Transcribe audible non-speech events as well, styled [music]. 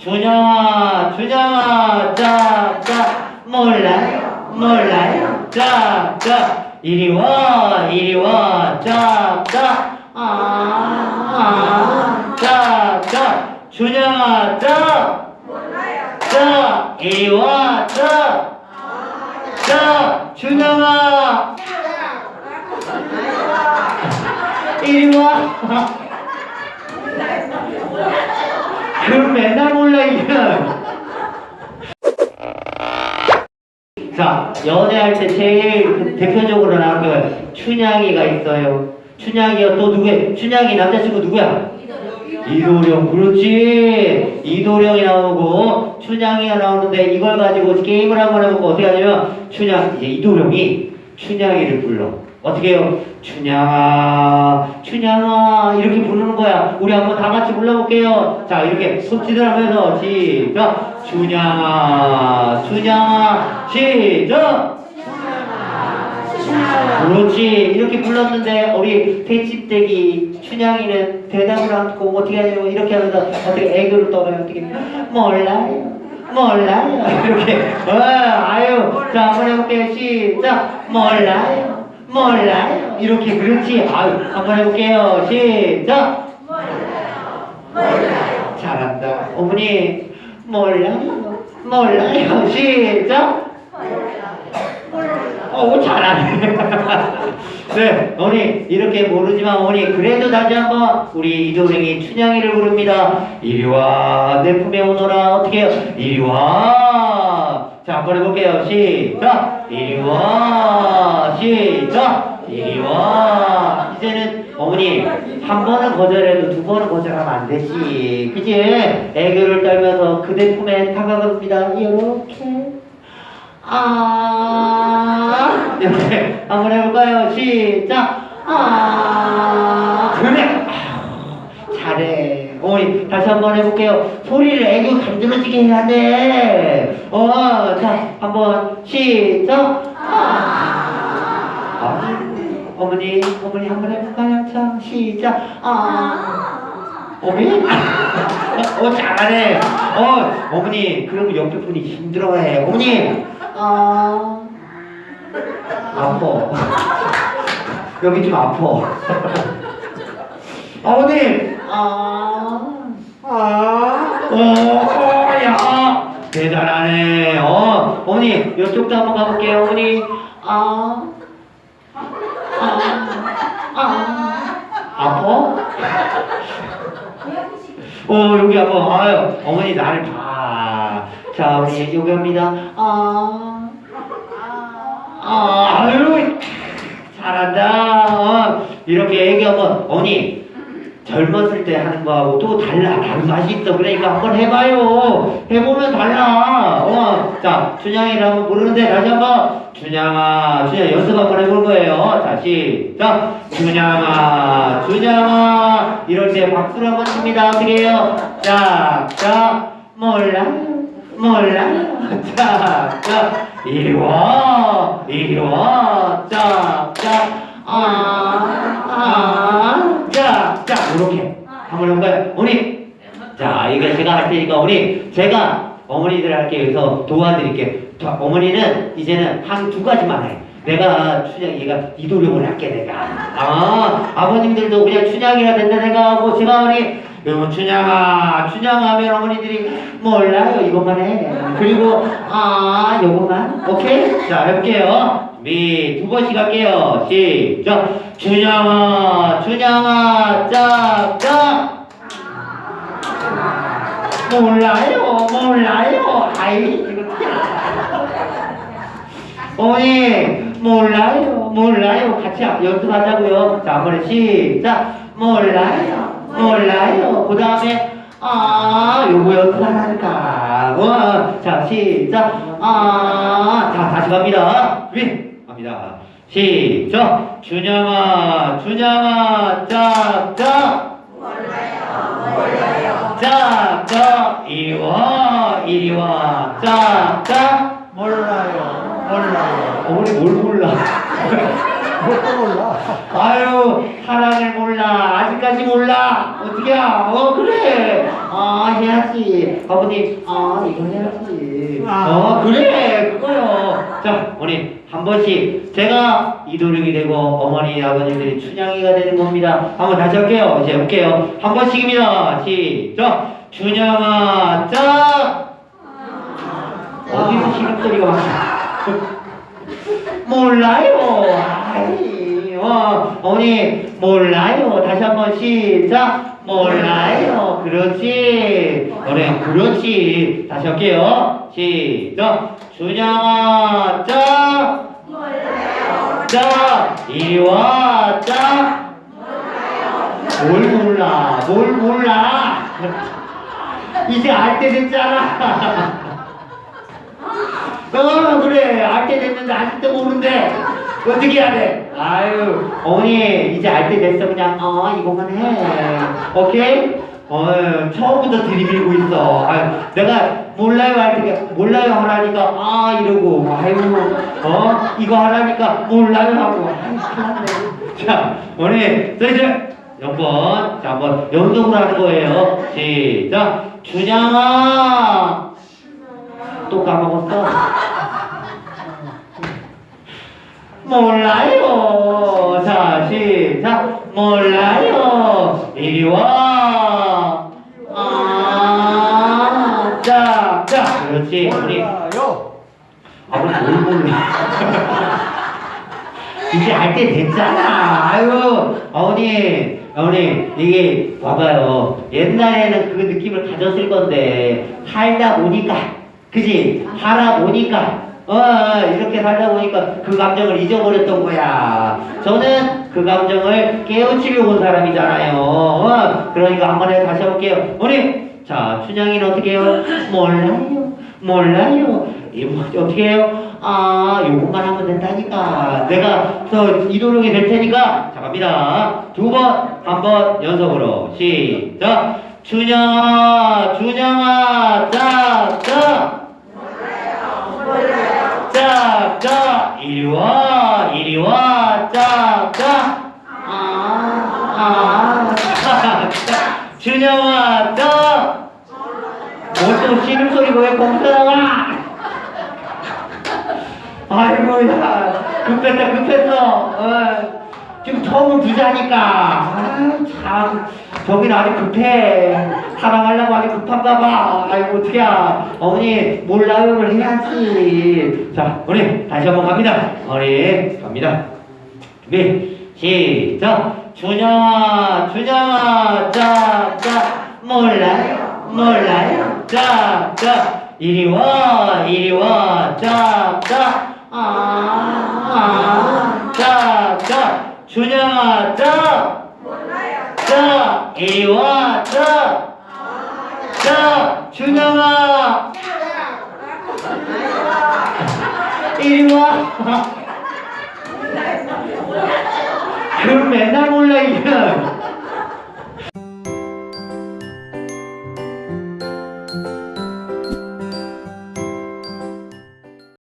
준영아, 준영아, 자, 자, 몰라요, 몰라요, 자, 자, 이리 와, 이리 와, 자, 자, 아, 아, 자, 자, 준영아, 자, 자, 이리 와, 자, 자, 준영아, 이리 와. 그럼 맨날 몰라 이건. 자 연애할 때 제일 그 대표적으로 나오는 게 춘향이가 있어요. 춘향이가 또 누구야? 춘향이 남자친구 누구야? 이도령 그렇지 이도령이 나오고 춘향이가 나오는데 이걸 가지고 게임을 한번 해보고 어떻게 하냐면 춘향 이제 이도령이 춘향이를 불러 어떻게 해요? 춘향아 춘향아 이렇게 부르는 거야. 우리 한번 다 같이 불러볼게요. 자 이렇게 손짓을 하면서 시작. 춘향아 춘향아 시작. 그렇지. 이렇게 불렀는데 우리 대집대기 춘향이는 대답을 않고 어떻게 하냐고 이렇게 하면서 어떻게 애교를 떠나요? 어떻게 몰라요? 몰라요? [laughs] 이렇게. 어, 아유 자 한번 해볼게요 시작. 몰라요 몰라요 이렇게 그렇지 아유 한번 해볼게요 시작 잘한다 어머니 몰라요 몰라요 시작 어, 잘하네. [laughs] 네, 어머니, 이렇게 모르지만 어머니, 그래도 다시 한번 우리 이도령이 춘향이를 부릅니다. 이리 와, 내 품에 오너라. 어떻게 해요? 이리 와. 자, 한번 해볼게요. 시작. 이리 와. 시작. 이리 와. 이제는 어머니, 한 번은 거절해도 두 번은 거절하면 안 되지. 그치? 애교를 떨면서 그대 품에 다가갑니다. 이렇게. 아 이렇게 한번 해볼까요? 시작 아 그래 아유, 잘해 어머니 다시 한번 해볼게요 소리를 애교 간드러지게 해야 돼 어 자 한번 시작 아, 아 어머니 어머니 한번 해볼까요? 자 시작 아 어머니? [laughs] 어 잘하네. 어 어머니 그러면 옆에 분이 힘들어해. 어머니 아 아파. [laughs] 여기 좀 아파. [laughs] 어머니 아 아어야 대단하네. 어 어머니 이쪽도 한번 가볼게요. 어머니 아 아, 아, 아파? 어 여기 한번 아유 어머니 나를 봐. 자 우리 여기 합니다. 아, 아 아유 잘한다. 어, 이렇게 얘기 한번 어머니 젊었을 때 하는 거하고 또 달라 다른 맛이 있어. 그러니까 한번 해봐요. 해보면 달라. 어, 자 한번 부르는데 다시 한번 춘향아 춘향 연습 한번 해볼 거예요. 자 시작 춘향아 춘향아 이럴 때 박수를 한번 칩니다. 어떻게 해요? 자, 자 몰라요. 몰라요. 자, 자, 이리 와, 이리 와. 자, 자, 아, 아, 이렇게 한번 해볼까요? 어머니, 자, 이거 제가 할 테니까 어머니, 제가 어머니들 할게 위해서 도와드릴게. 자, 어머니는 이제는 한 두 가지만 해. 내가 춘향, 얘가 이도령을 할게, 내가. 아, 아버님들도 그냥 춘향이라 된다 생각하고, 제가 어머니, 여러분, 춘향아, 춘향하면 어머니들이 몰라요, 이것만 해. 그리고, 아, 요것만. 오케이? 자, 해볼게요. 준비, 두 번씩 할게요. 시작. 춘향아, 춘향아, 짝, 짝. 몰라요, 몰라요. 아이, 이거 어머니 몰라요 몰라요. 같이 연습하자고요. 자 한번 시작. 몰라요 몰라요. 그 다음에 아 요거 연습하니까. 어, 자 시작. 아자 다시 갑니다. 준비 갑니다. 시작! 준영아 준영아 짝짝 짝짝 이리 와 이리 와 짝 짝 몰라요. 몰라요. 어머니 뭘 몰라? [laughs] 뭘또 몰라? 아유 사랑을 몰라. 아직까지 몰라. 어떻게야? 어 그래. 아 해야지. 아버님 아 이거 해야지. 어 그래 그거요 자 어머니 한 번씩 제가 이도령이 되고 어머니 아버님들이 춘향이가 되는 겁니다 한번 다시 할게요 이제 할게요 한 번씩입니다 시작 춘향아 짝 어디서 시름소리가 막 몰라요. 아이, 어, 어머니, 몰라요. 다시 한번 시작. 몰라요. 그렇지. 그래, 그렇지. 다시 할게요. 시작. 준영아, 짝. 짝. 이리 와, 짝. 뭘 몰라. 뭘 몰라. 이제 알때 됐잖아. 어 그래 알때 됐는데 아직도 모르는데 어떻게 해야 돼? 아유 어머니 이제 알때 됐어 그냥 어 이거만 해 오케이? 어 처음부터 들이밀고 있어 아유 내가 몰라요 할 때 몰라요 하라니까 아 이러고 아유 어 이거 하라니까 몰라요 하고 자 어머니 자 이제 연번 자 한번 연속으로 하는 거예요 시작 준양아 또 까먹었어? 몰라요. 자, 시작. 몰라요. 이리 와. 아, 자, 자. 그렇지. 우리 몰라요. 아버지 뭘 몰라. [laughs] 이제 알 때 됐잖아. 아유, 어머니, 어머니, 이게 봐봐요. 옛날에는 그 느낌을 가졌을 건데 살다 보니까, 그지? 살아 보니까, 어, 이렇게 살다 보니까 그 감정을 잊어버렸던 거야. 저는 그 감정을 깨우치려고 온 사람이잖아요. 어, 그러니까 한번 해 다시 해볼게요. 어머니, 자, 춘향이는 어떻게 해요? 몰라요. 몰라요. 이 뭐, 어떻게 해요? 아, 요것만 하면 된다니까. 내가 더 이도령이 될 테니까. 자, 갑니다. 두 번, 한 번 연속으로. 시작. 준영아, 준영아, 짝, 짝. 짝, 짝. 이리 와, 이리 와, 짝, 짝. 아, 아, 짝, 짝. 준영아, 짝. 뭐또 씨름 소리가 왜 거기서 나와? 아이고 야 급했다 급했어. 어, 지금 처음 두자니까. 아참 저기는 아주 급해. 사랑하려고 아주 급한가 봐. 아이고 어떡해 어머니 몰라요를 해야지. 자 우리 다시 한번 갑니다. 우리 갑니다. 준비 시작. 준영아 준영아. 짝짝 몰라요 몰라요 짝짝 이리 와 이리 와. 짝짝 아, 짝짝 준영아 짝 짝, 이리 와 짝, 짝 준영아. 이리 와. [laughs] 그럼 맨날 몰라 이거